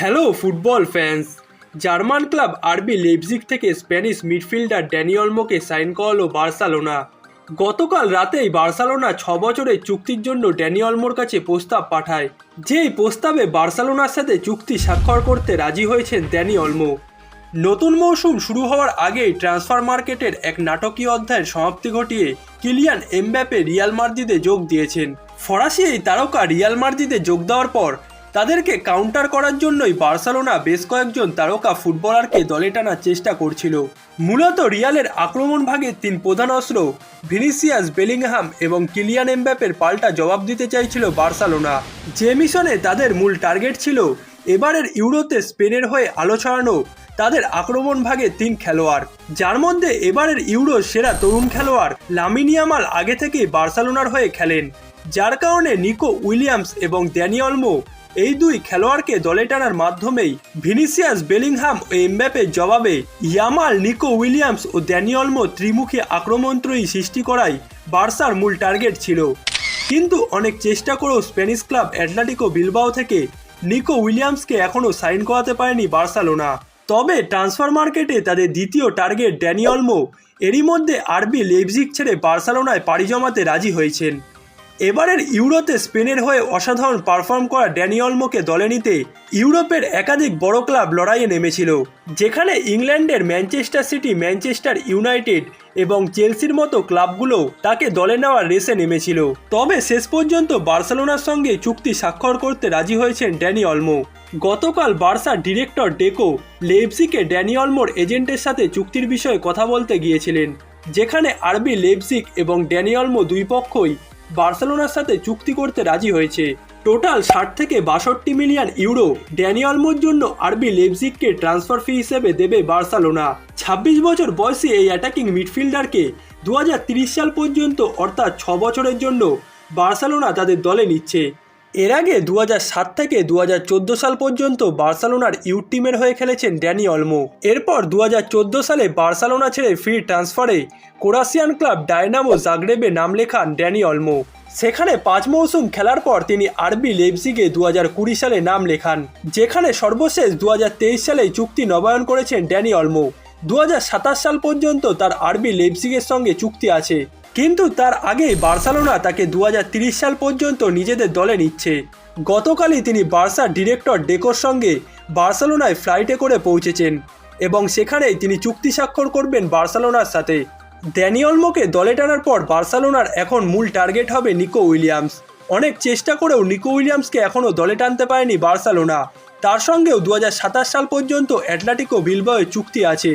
Hello football fans German club RB Leipzig থেকে Spanish midfielder ড্যানিয়লমোকে sign করালো Barcelona. গতকাল রাতেই বার্সেলোনা ছ বছরের চুক্তির জন্য ড্যানিয়লমোর কাছে প্রস্তাব পাঠায়। যেই প্রস্তাবে বার্সেলোনার সাথে চুক্তি স্বাক্ষর করতে রাজি হয়েছেন ড্যানি অলমো। নতুন মৌসুম শুরু হওয়ার আগেই ট্রান্সফার মার্কেটের এক নাটকীয় অধ্যায়ের সমাপ্তি ঘটিয়ে কিলিয়ান এমব্যাপে রিয়াল মার্দিদে যোগ দিয়েছেন। ফরাসি এই তারকা রিয়াল মার্দিদে যোগ দেওয়ার পর তাদেরকে কাউন্টার করার জন্যই বার্সেলোনা বেশ কয়েকজন তারকা ফুটবলারকে দলে টানার চেষ্টা করছিল। মূলত রিয়ালের আক্রমণ ভাগের তিন প্রধান অস্ত্র, ভিনিসিয়াস, বেলিংহাম এবং কিলিয়ান এমব্যাপের পাল্টা জবাব দিতে চাইছিল বার্সেলোনা। যে মিশনে তাদের মূল টার্গেট ছিল, এবারের ইউরোতে স্পেনের হয়ে আলো ছড়ানো, তাদের আক্রমণ ভাগে তিন খেলোয়াড়। যার মধ্যে এবারের ইউরো সেরা তরুণ খেলোয়াড় লামিনিয়ামাল আগে থেকেই বার্সেলোনার হয়ে খেলেন। যার কারণে নিকো উইলিয়ামস এবং ড্যানিয়লমো এই দুই খেলোয়াড়কে দলে টানার মাধ্যমেই ভিনিসিয়াস, বেলিংহাম ও এমব্যাপের জবাবে ইয়ামাল, নিকো উইলিয়ামস ও ড্যানিয়লমো ত্রিমুখী আক্রমণত্রয়ী সৃষ্টি করাই বার্সার মূল টার্গেট ছিল। কিন্তু অনেক চেষ্টা করেও স্প্যানিশ ক্লাব অ্যাটলেটিকো বিলবাও থেকে নিকো উইলিয়ামসকে এখনও সাইন করাতে পারেনি বার্সেলোনা। তবে ট্রান্সফার মার্কেটে তাদের দ্বিতীয় টার্গেট ড্যানিয়লমো এরই মধ্যে আরবি লেপজিগ ছেড়ে বার্সেলোনায় পাড়ি জমাতে রাজি হয়েছেন। এবারের ইউরোতে স্পেনের হয়ে অসাধারণ পারফর্ম করা ড্যানিয়লমোকে দলে নিতে ইউরোপের একাধিক বড় ক্লাব লড়াইয়ে নেমেছিল, যেখানে ইংল্যান্ডের ম্যানচেস্টার সিটি, ম্যানচেস্টার ইউনাইটেড এবং চেলসির মতো ক্লাবগুলো তাকে দলে নেওয়ার রেসে নেমেছিল। তবে শেষ পর্যন্ত বার্সেলোনার সঙ্গে চুক্তি স্বাক্ষর করতে রাজি হয়েছেন ড্যানি অলমো। গতকাল বার্সার ডিরেক্টর ডেকো লেপসিকে ড্যানি অলমোর এজেন্টের সাথে চুক্তির বিষয়ে কথা বলতে গিয়েছিলেন, যেখানে আরবি লেপসিক এবং ড্যানি অলমো দুই পক্ষই বার্সেলোনার সাথে চুক্তি করতে রাজি হয়েছে। টোটাল ষাট থেকে বাষট্টি মিলিয়ন ইউরো ড্যানিয়ালমোর জন্য আরবি লেপজিককে ট্রান্সফার ফি হিসেবে দেবে বার্সেলোনা। ছাব্বিশ বছর বয়সী এই অ্যাটাকিং মিডফিল্ডারকে দু সাল পর্যন্ত, অর্থাৎ ছ বছরের জন্য, বার্সেলোনা তাদের দলে নিচ্ছে। এর আগে দু সাত থেকে দু হাজার চোদ্দ সাল পর্যন্ত বার্সেলোনার ইউথ টিমের হয়ে খেলেছেন ড্যানি অলমো। এরপর দু হাজার চোদ্দ সালে বার্সেলোনা ছেড়ে ফ্রি ট্রান্সফারে কোরাসিয়ান ক্লাব ডায়নামো জাগরেবে নাম লেখান ড্যানি অলমো। সেখানে পাঁচ মৌসুম খেলার পর তিনি আরবি লেপজিগে দু কুড়ি সালে নাম লেখান, যেখানে সর্বশেষ দু হাজার তেইশ সালে চুক্তি নবায়ন করেছেন ড্যানি অলমো। দু হাজার সাতাশ সাল পর্যন্ত তার আরবি লেপজিগের সঙ্গে চুক্তি আছে। কিন্তু তার আগেই বার্সেলোনা তাকে দু সাল পর্যন্ত নিজেদের দলে নিচ্ছে। গতকালই তিনি বার্সার ডিরেক্টর ডেকোর সঙ্গে বার্সেলোনায় ফ্লাইটে করে পৌঁছেছেন এবং সেখানেই তিনি চুক্তি স্বাক্ষর করবেন বার্সেলোনার সাথে। ড্যানিয়লমোকে দলে টানার পর বার্সেলোনার এখন মূল টার্গেট হবে নিকো উইলিয়ামস। অনেক চেষ্টা করেও নিকো উইলিয়ামসকে এখনও দলে টানতে পারেনি বার্সেলোনা। তার সঙ্গেও দু হাজার সাতাশ সাল পর্যন্ত অ্যাটলেটিকো বিলবয়ের চুক্তি আছে।